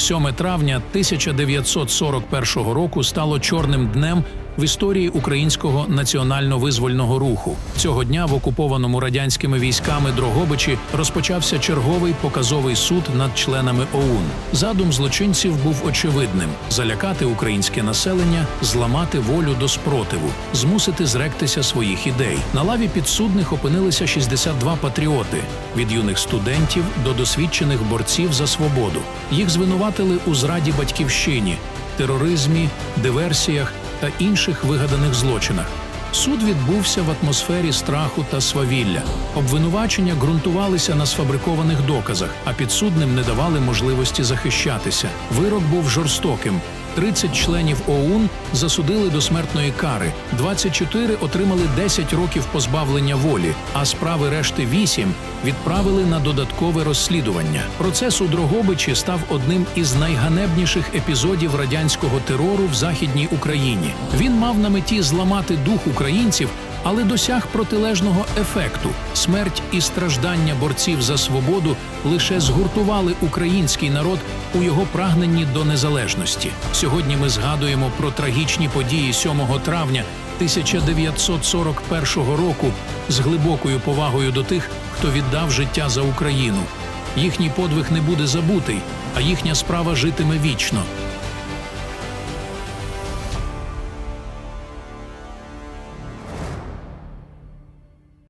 7 травня 1941 року стало чорним днем в історії українського національно-визвольного руху. Цього дня в окупованому радянськими військами Дрогобичі розпочався черговий показовий суд над членами ОУН. Задум злочинців був очевидним: залякати українське населення, зламати волю до спротиву, змусити зректися своїх ідей. На лаві підсудних опинилися 62 патріоти від юних студентів до досвідчених борців за свободу. Їх звинуватили у зраді батьківщині, тероризмі, диверсіях та інших вигаданих злочинах. Суд відбувся в атмосфері страху та свавілля. Обвинувачення ґрунтувалися на сфабрикованих доказах, а підсудним не давали можливості захищатися. Вирок був жорстоким. 30 членів ОУН засудили до смертної кари, 24 отримали 10 років позбавлення волі, а справи решти 8 відправили на додаткове розслідування. Процес у Дрогобичі став одним із найганебніших епізодів радянського терору в західній Україні. Він мав на меті зламати дух українців, але досяг протилежного ефекту. Смерть і страждання борців за свободу лише згуртували український народ у його прагненні до незалежності. Сьогодні ми згадуємо про трагічні події 7 травня 1941 року з глибокою повагою до тих, хто віддав життя за Україну. Їхній подвиг не буде забутий, а їхня справа житиме вічно.